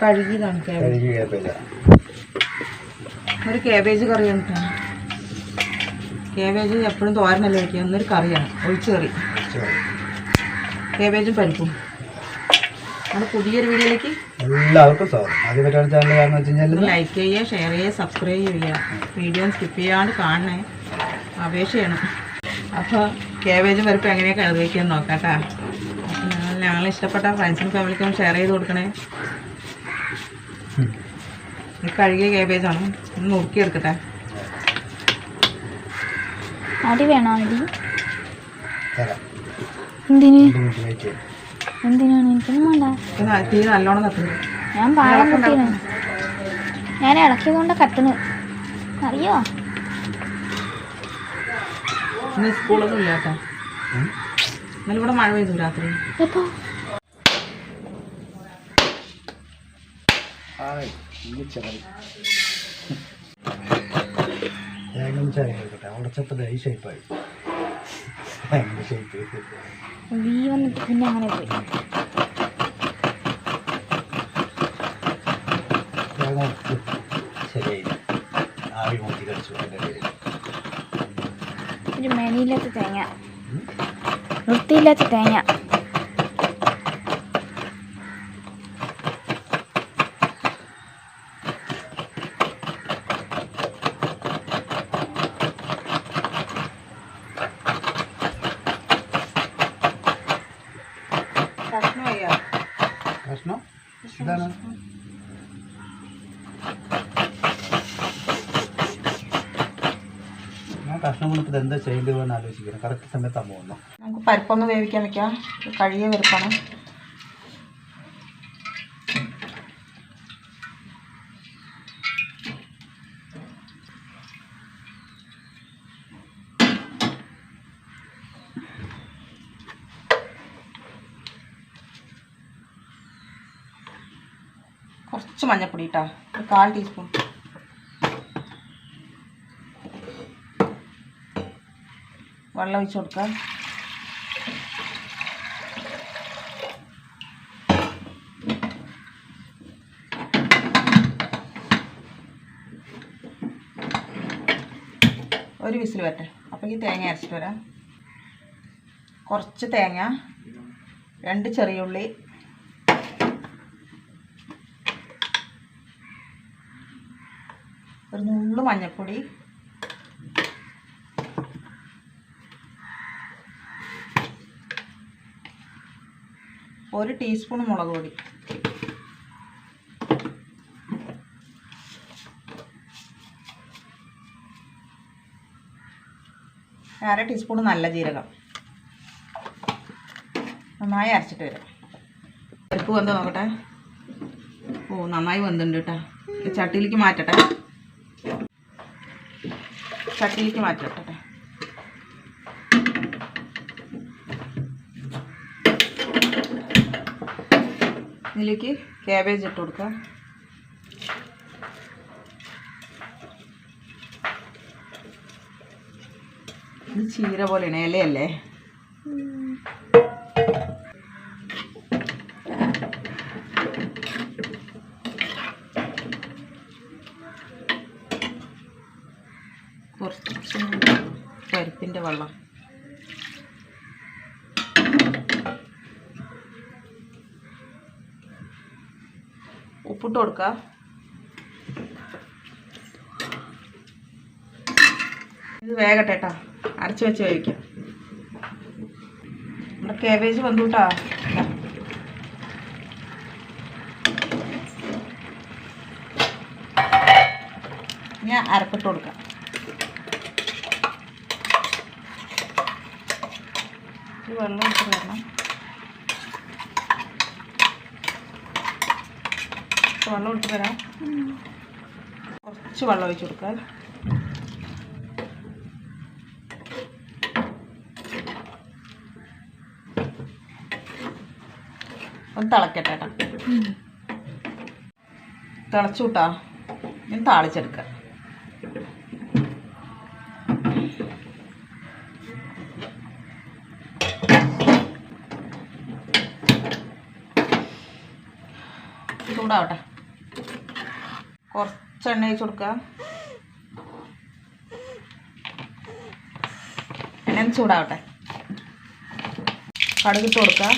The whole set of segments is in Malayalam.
കഴുകിയതാണ് കേൾപ്പില്ല ഒരു ക്യാബേജ് കറിയാണ് കേട്ടോ ക്യാബേജ് എപ്പോഴും തോരനല്ലേ വയ്ക്കുക എന്നൊരു കറിയാണ്. ഒഴിച്ചു കറി. ക്യാബേജും പരിപ്പും. നമ്മുടെ പുതിയൊരു വീഡിയോയിലേക്ക് എല്ലാവർക്കും സ്വാഗതം. ലൈക്ക് ചെയ്യുക ഷെയർ ചെയ്യുക സബ്സ്ക്രൈബ് ചെയ്യുക. വീഡിയോ സ്കിപ്പ് ചെയ്യാണ്ട് കാണണേ. അപേക്ഷയാണ്. അപ്പോൾ ക്യാബേജും പരിപ്പും എങ്ങനെയാണ് കഴുകി വയ്ക്കാൻ നോക്കാം കേട്ടോ. ഞങ്ങൾ ഇഷ്ടപ്പെട്ട ഫ്രണ്ട്സിനും ഫാമിലിക്കും ഷെയർ ചെയ്ത് കൊടുക്കണേ. കഴുകിയ കേബേജാണ് ഒന്ന് നുറുക്കിയെടുക്കട്ടെ അരി വേണോ അരി എന്തിന്? എന്തിനാണ്? എനിക്കൊന്നും വേണ്ട. തീ നല്ലോണം കത്തുന്നു ഞാൻ പാളം കുട്ടീന് ഞാൻ ഇളക്കിയതുകൊണ്ട് കത്തുന്നു അറിയോ? ഇന്ന് സ്കൂളൊന്നും. ഇന്നലെ ഇവിടെ മഴ പെയ്തു രാത്രി. എപ്പോ? വേഗം ചായ എടുക്കട്ടെ ഉടച്ചപ്പോൾ ഈ ഷേപ്പായി ഷേപ്പ് വീ വന്നിട്ട് പിന്നെ അങ്ങനെ പോയി. വേഗം ഉടച്ചു ശരിയായി. ആവി മൂത്തി കഴിച്ചു എന്റെ പേര് ഒരു മെനിയില്ലാത്ത തേങ്ങ. വൃത്തിയില്ലാത്ത തേങ്ങ. കഷ്ണം വയ്യ കഷ്ണം ഇതാണ്. ഞാൻ കഷ്ണം കൊണ്ടിട്ട് എന്താ ചെയ്യേണ്ടതെന്ന് ആലോചിക്കണം കറക്റ്റ് സമയത്താണ് പോകുന്നത്. നമുക്ക് പരിപ്പൊന്ന് വേവിക്കാൻ വെക്കാം. കഴിയേ കഴുകിയ പരിപ്പാണ് കുറച്ച് മഞ്ഞപ്പൊടി ഒരു കാൽ ടീസ്പൂൺ. വെള്ളം ഒഴിച്ച് കൊടുക്കുക ഒരു വിസിൽ വരട്ടെ. അപ്പോൾ ഈ തേങ്ങ അരച്ചിട്ട് വരാം. കുറച്ച് തേങ്ങ രണ്ട് ചെറിയ ഉള്ളി ഒരു നുള്ളു മഞ്ഞൾപ്പൊടി ഒരു ടീസ്പൂൺ മുളക് പൊടി. അര ടീസ്പൂൺ നല്ല ജീരകം. നന്നായി അരച്ചിട്ട് വരാം. പരിപ്പ് വെന്ത് നോക്കട്ടെ. ഓ നന്നായി വെന്തുണ്ട് കേട്ടോ. ചട്ടിയിലേക്ക് മാറ്റട്ടെ. ചട്ടിയിലേക്ക് മാറ്റട്ടെ ഇതിലേക്ക് ക്യാബേജ് ഇട്ട് കൊടുക്കാം. ഇത് ചീര പോലെയാണ് ഇലയല്ലേ കുറച്ച് പരിപ്പിന്റെ വെള്ളം. ഉപ്പിട്ട് കൊടുക്ക. ഇത് വേഗട്ടെ കേട്ടോ അരച്ച് വെച്ച് വേവിക്കാം. നമ്മുടെ കേബേജ് വന്നു കേട്ടോ ഞാൻ അരപ്പിട്ട് കൊടുക്കാം. വെള്ളം ഇട്ട് വരണം കുറച്ച് വെള്ളം ഇട്ട് തരാം. കുറച്ച് വെള്ളം ഒഴിച്ച് കൊടുക്കാം ഒന്ന് തിളക്കട്ടെ കേട്ടോ. തിളച്ചു കൂട്ടാ. ഞാൻ താളിച്ചെടുക്കാം. ചൂടാവട്ടെ. കുറച്ച് എണ്ണ ഒഴിച്ച് കൊടുക്കുക. എണ്ണ ചൂടാവട്ടെ. കടുകിട്ട് കൊടുക്കുക.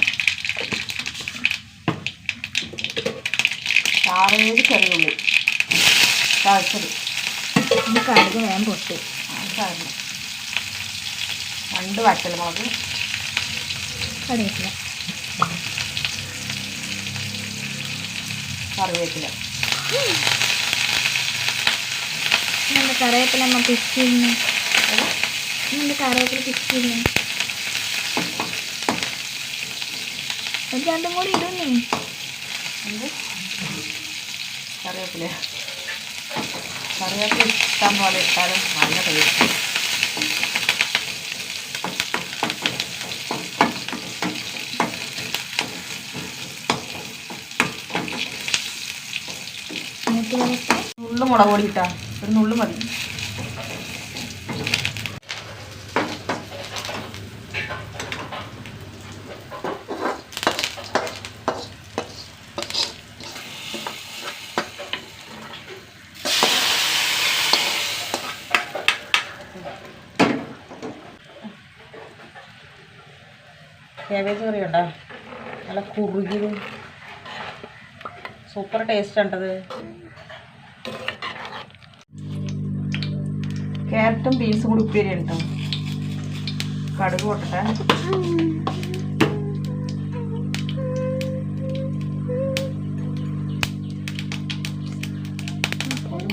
ആറേഴ് ചെറിയ ഉള്ളി. ചതച്ചത്. ഇനി കടുക് വേഗം പൊട്ടി. സാധനം രണ്ട് വറ്റൽ മുളക് കടുകില്ല കറിവേപ്പില. നമ്മുടെ കറിവേപ്പില അമ്മ പിച്ചിരുന്നു നമ്മുടെ കറിവേപ്പില പിച്ചിരുന്നു ഒരു രണ്ടും കൂടി ഇടുന്നേ. എന്ത്? കറിവേപ്പില. കറിവേപ്പില ഇഷ്ടം പോലെ ഇട്ടാലും നല്ല ടേസ്റ്റ് നുള്ളു മുളക് പൊടി ഇട്ടാ ഒരു നുള്ളു മതി. കേബേജ് കറി ഉണ്ടോ നല്ല കുറുകിയതും സൂപ്പർ ടേസ്റ്റ് ഉണ്ടത് ക്യാരറ്റും ബീൻസും കൂടി ഉപ്പേരി കേട്ടോ. കടുക് പൊട്ടട്ടെ.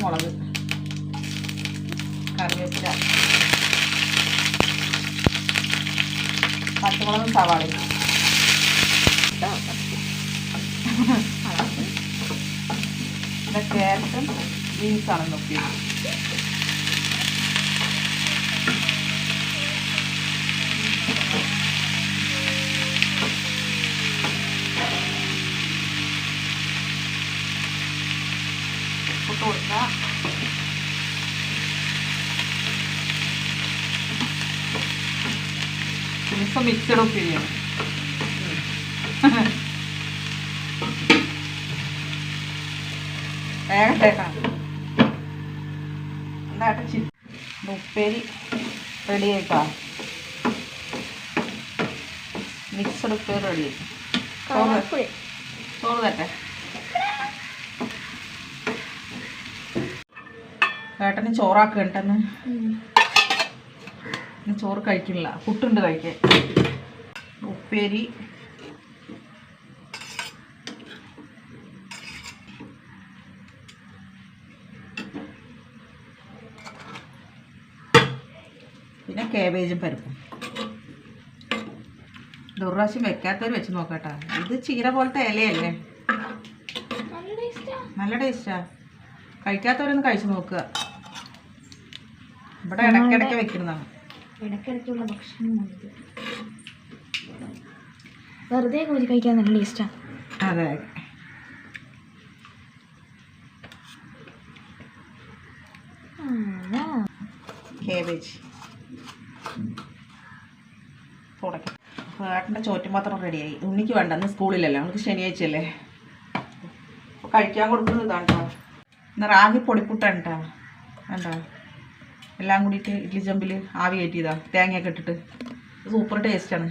മുളക്. കറിവേപ്പില. പച്ചമുളകും സവാളയും. ഇത് ക്യാരറ്റും ബീൻസാണ് ഉപ്പേരി. ദിവസം മിക്സഡ് ഉപ്പേരിയാണ് വേഗം കേൾക്കാം എന്താട്ടെ ചി ഉപ്പേരി റെഡി ആയിട്ടാ? മിക്സഡ് ഉപ്പേരി റെഡി. ചോറ് ചോറ് തട്ടെ ഏട്ടന് ഇന്ന് ചോറ് കഴിക്കില്ല പുട്ടുണ്ട് കഴിക്കാൻ. ഉപ്പേരി. പിന്നെ കേബേജും പരിപ്പും. ഒരു വെക്കാത്തവർ വെച്ച് നോക്കട്ടാ. ഇത് ചീര പോലത്തെ ഇലയല്ലേ? നല്ല ടേസ്റ്റാ നല്ല ടേസ്റ്റാ കഴിക്കാത്തവരൊന്ന് കഴിച്ചു നോക്കുക. ഇവിടെ ഇടയ്ക്കിടയ്ക്ക് വെക്കുന്നതാണ്. ഇടയ്ക്കിടയ്ക്കുള്ള ഭക്ഷണം വെറുതെ കോരി കഴിക്കാൻ നല്ല ഇഷ്ടം. അതെ. കേബേജ്. തുടക്കം ഏട്ടന്റെ ചോറ്റുപാത്രം റെഡിയായി. ഉണ്ണിക്ക് വേണ്ട അന്ന് സ്കൂളിലല്ലേ? നമുക്ക് ശനിയാഴ്ചയല്ലേ? കഴിക്കാൻ കൊടുക്കുന്നത് ഇതാണ്ടോ? ഇന്ന് റാഗി പൊടിപ്പുട്ടാണ് കേട്ടോ വേണ്ട. എല്ലാം കൂടിയിട്ട് ഇഡ്ലി ചെമ്പിൽ ആവി കയറ്റിയതാ. തേങ്ങയൊക്കെ ഇട്ടിട്ട്. സൂപ്പർ ടേസ്റ്റാണ്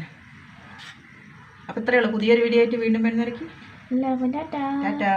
അപ്പോൾ ഇത്രയേ ഉള്ളൂ. പുതിയൊരു വീഡിയോ ആയിട്ട് വീണ്ടും വരുന്നവരേക്ക്. ടാറ്റാ